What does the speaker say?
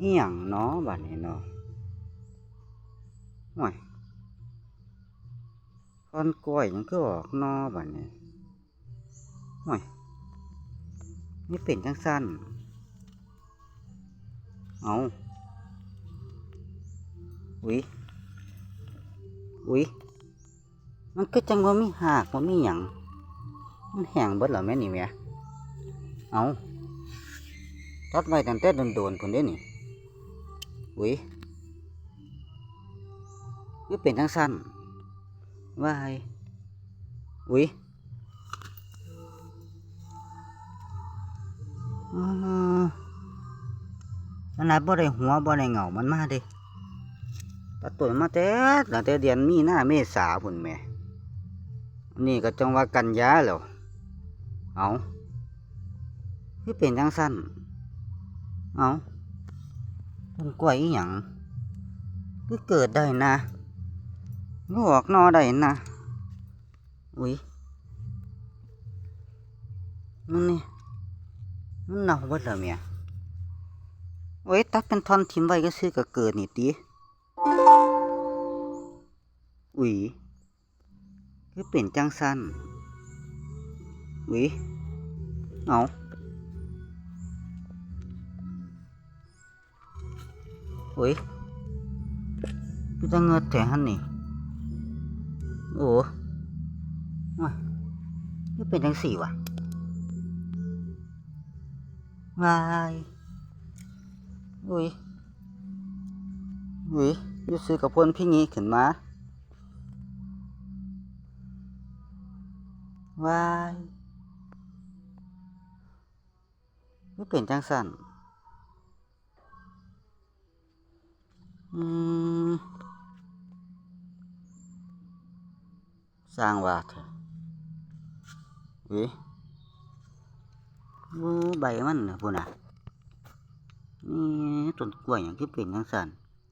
อีหยังเนาะบัดนี้เนาะห่วยคอนกล้วยยังก็ออกเนอบัดนี้ห่วยนี่เป็นจังสั้นเอาอุ้ยอุ้ยมันก็จังว่ามีหากว่ามีหยังมันแห้งเบิดเหรอแม่นี่แม่เอาตัดไว้ตั้งแต่โดนๆพุ่นเด้นี่ อุ้ยคือเป็นทั้งสั้นวายอุ้ยอ่าขนาดบ่ได้หัวบ่ได้เหงามันมาเด้ตัดต้นมาแต่ตั้งแต่เดือนมีหน้าเมษาพุ่นแม่ นี่ก็จังว่ากันยาแล้วเอาคือเป็นทั้งสั้นเอา ต้นกล้วยอีหยังคือเกิดได้นะงอกหนอได้นะอุ้ยมันนี่มันเน่าเบิดแล้วเมียโอ้ยตัดเป็นท่อนทิมไว้ก็ซื้อก็เกิดนี่ติอุ้ยคือเป็นจังสั้นอุ้ยเอา โอ้ยคือจะเงิดแต่หันนี่ โอ้ว้าคือเป็นจังสี่วะวายอุ้ยอุ้ยยูซื้อกับพนพี่งี้ขึ้นมาวายคือเป็นจังสัน สร้างวาดเว้ยวูใบมันนะพูน่ะนี่ต้นกล้วยอย่างที่เป็นทั้งสันน